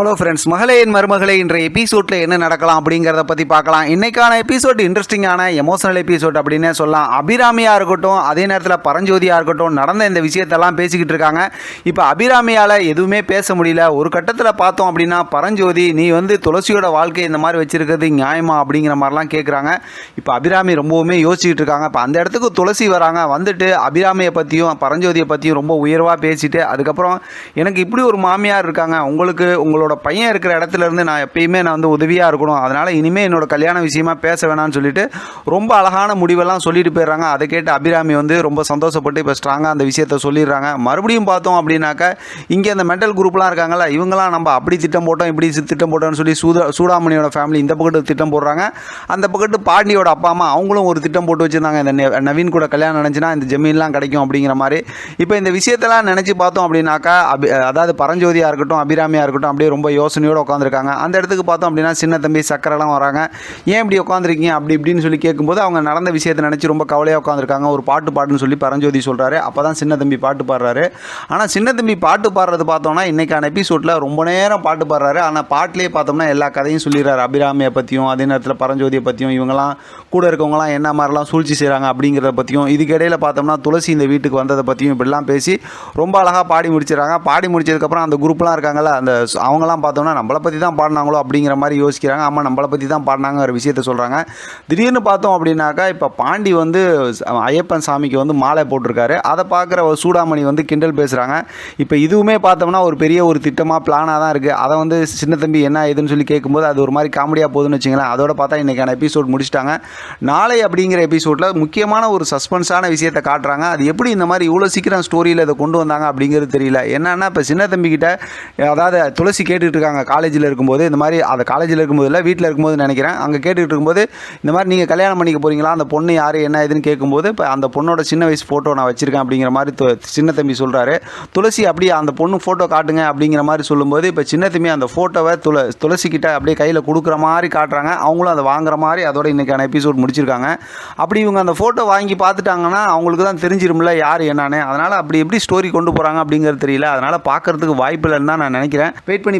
Hello friends மகளேன் மருமகளை இன்றைய எபிசோடில் என்ன நடக்கலாம் அப்படிங்கிறத பற்றி பார்க்கலாம். இன்னைக்கான எபிசோட் இன்ட்ரெஸ்டிங்கான எமோஷனல் எபிசோட் அப்படின்னே சொல்லலாம். அபிராமியாக இருக்கட்டும் அதே நேரத்தில் பரஞ்சோதியாக இருக்கட்டும் நடந்த இந்த விஷயத்தெல்லாம் பேசிக்கிட்டு இருக்காங்க. இப்போ அபிராமியால் எதுவுமே பேச முடியல. ஒரு கட்டத்தில் பார்த்தோம் அப்படின்னா பரஞ்சோதி நீ வந்து துளசியோட வாழ்க்கை இந்த மாதிரி வச்சிருக்கிறது நியாயமா? அப்படிங்கிற மாதிரிலாம் கேட்குறாங்க இப்போ அபிராமி ரொம்பவுமே யோசிச்சுட்டு இருக்காங்க. இப்போ அந்த இடத்துக்கு துளசி வராங்க. வந்துட்டு அபிராமியை பற்றியும் பரஞ்சோதியை பற்றியும் ரொம்ப உயர்வாக பேசிட்டு அதுக்கப்புறம் எனக்கு இப்படி ஒரு மாமியார் இருக்காங்க. உங்களுக்கு உங்களோட பையன் இருக்கிற இடத்துல இருந்து நான் எப்பயுமே நான் வந்து உதவியாக இருக்கணும். அதனால் இனிமேல் என்னோட கல்யாண விஷயமா பேச வேணாம்னு சொல்லிட்டு ரொம்ப அழகான முடிவெல்லாம் சொல்லிட்டு போயிடுறாங்க. அதை கேட்டு அபிராமி வந்து ரொம்ப சந்தோஷப்பட்டு இப்போ ஸ்ட்ராங்காக அந்த விஷயத்த சொல்லிடுறாங்க. மறுபடியும் பார்த்தோம் அப்படின்னாக்க இங்கே அந்த மென்டல் குரூப்லாம் இருக்காங்கல்ல இவங்களாம் நம்ம அப்படி திட்டம் போட்டோம் இப்படி திட்டம் போட்டோம்னு சொல்லி சூதா சூடாமணியோட ஃபேமிலி இந்த பக்கத்து திட்டம் போடுறாங்க. அந்த பக்கத்து பாண்டியோட அப்பா அம்மா அவங்களும் ஒரு திட்டம் போட்டு வச்சுருந்தாங்க. இந்த நவீன் கூட கல்யாணம் நினச்சினா இந்த ஜமீன்லாம் கிடைக்கும் அப்படிங்கிற மாதிரி. இப்போ இந்த விஷயத்தெல்லாம் நினச்சி பார்த்தோம் அப்படின்னாக்கா அபி அதாவது பரஞ்சோதியாக இருக்கட்டும் அபிராமியாக இருக்கட்டும் அப்படியே ரொம்ப ரொம்ப யோசனையோடு உட்காந்துருக்காங்க. அந்த இடத்துக்கு பார்த்தோம் அப்படின்னா சின்ன தம்பி சக்கரெல்லாம் வராங்க. ஏன் இப்படி உட்காந்துருக்கீங்க? அப்படி இப்படின்னு சொல்லி கேட்கும்போது அவங்க நடந்த விஷயத்தை நினச்சி ரொம்ப கவலையாக உட்காந்துருக்காங்க. ஒரு பாட்டு பாடுன்னு சொல்லி பரஞ்சோதி சொல்கிறாரு அப்போ தான் சின்ன தம்பி பாட்டு பாடுறாரு. ஆனால் சின்ன தம்பி பாட்டு பாடுறது பார்த்தோம்னா இன்றைக்கான எபிசோடில் ரொம்ப நேரம் பாட்டு பாடுறாரு. ஆனால் பாட்டிலே பார்த்தோம்னா எல்லா கதையும் சொல்லிடுறாரு. அபிராமியை பற்றியும் அதே நேரத்தில் பரஞ்சோதியை பற்றியும் இவங்கெல்லாம் கூட இருக்கவங்களாம் என்ன மாதிரிலாம் சூழ்ச்சி செய்கிறாங்க அப்படிங்கிறத பற்றியும் இதுக்கிடையில் பார்த்தோம்னா துளசி இந்த வீட்டுக்கு வந்ததை பற்றியும் இப்படிலாம் பேசி ரொம்ப அழகாக பாடி முடிச்சிடறாங்க. பாடி முடிச்சதுக்கப்புறம் அந்த குரூப்லாம் இருக்காங்கல்ல அந்த அவங்க அவங்களாம் பார்த்தோம்னா நம்மளை பற்றி தான் பாடினாங்களோ அப்படிங்கிற மாதிரி யோசிக்கிறாங்க. ஆமாம் நம்மளை பற்றி தான் பாடினாங்கிற விஷயத்த சொல்கிறாங்க திடீர்னு பார்த்தோம் அப்படின்னாக்கா இப்போ பாண்டி வந்து ஐயப்பன் சாமிக்கு வந்து மாலை போட்டிருக்காரு. அதை பார்க்குற ஒரு சூடாமணி வந்து கிண்டல் பேசுகிறாங்க இப்போ இதுவுமே பார்த்தோம்னா ஒரு பெரிய ஒரு திட்டமாக பிளானாக தான் இருக்குது அதை வந்து சின்ன தம்பி என்ன ஏதுன்னு சொல்லி கேட்கும்போது அது ஒரு மாதிரி காமெடியாக போகுதுன்னு வச்சுங்களேன் அதோட பார்த்தா இன்றைக்கான எபிசோட் முடிச்சிட்டாங்க. நாளை அப்படிங்கிற எபிசோடில் முக்கியமான ஒரு சஸ்பென்ஸான விஷயத்தை காட்டுறாங்க. அது எப்படி இந்த மாதிரி இவ்வளோ சீக்கிரம் ஸ்டோரியில் இதை கொண்டு வந்தாங்க அப்படிங்கிறது தெரியல. என்னன்னா இப்போ சின்ன தம்பிக்கிட்ட அதாவது துளசி கேட்டுகிட்டு இருக்காங்க காலேஜில் இருக்கும்போது இந்த மாதிரி அதை காலேஜில் இருக்கும்போது இல்லை வீட்டில் இருக்கும்போது நினைக்கிறேன். அங்கே கேட்டுக்கிட்டு இருக்கும்போது இந்த மாதிரி நீங்கள் கல்யாணம் பண்ணிக்க போகிறீங்களா அந்த பொண்ணு யார் என்ன ஏதுன்னு கேட்கும்போது இப்போ அந்த பொண்ணோட சின்ன வயசு ஃபோட்டோ நான் வச்சுருக்கேன் அப்படிங்கிற மாதிரி து- சின்ன தம்பி சொல்கிறாரு துளசி அப்படியே அந்த பொண்ணு ஃபோட்டோ காட்டுங்க அப்படிங்கிற மாதிரி சொல்லும்போது இப்போ சின்ன தம்பி அந்த ஃபோட்டோவை துள துளசிக்கிட்ட அப்படியே கையில் கொடுக்குற மாதிரி காட்டுறாங்க. அவங்களும் அதை வாங்குற மாதிரி அதோட இன்றைக்கான எபிசோட் முடிச்சிருக்காங்க. அப்படி இவங்க அந்த ஃபோட்டோ வாங்கி பார்த்துட்டாங்கன்னா அவங்களுக்கு தான் தெரிஞ்சிரும்ல யார் என்னன்னு. அதனால் அப்படி எப்படி ஸ்டோரி கொண்டு போகிறாங்க அப்படிங்கிறது தெரியல. அதனால் பார்க்கறதுக்கு வாய்ப்பு இல்லைன்னு தான் நான் நினைக்கிறேன். வெயிட் பண்ணி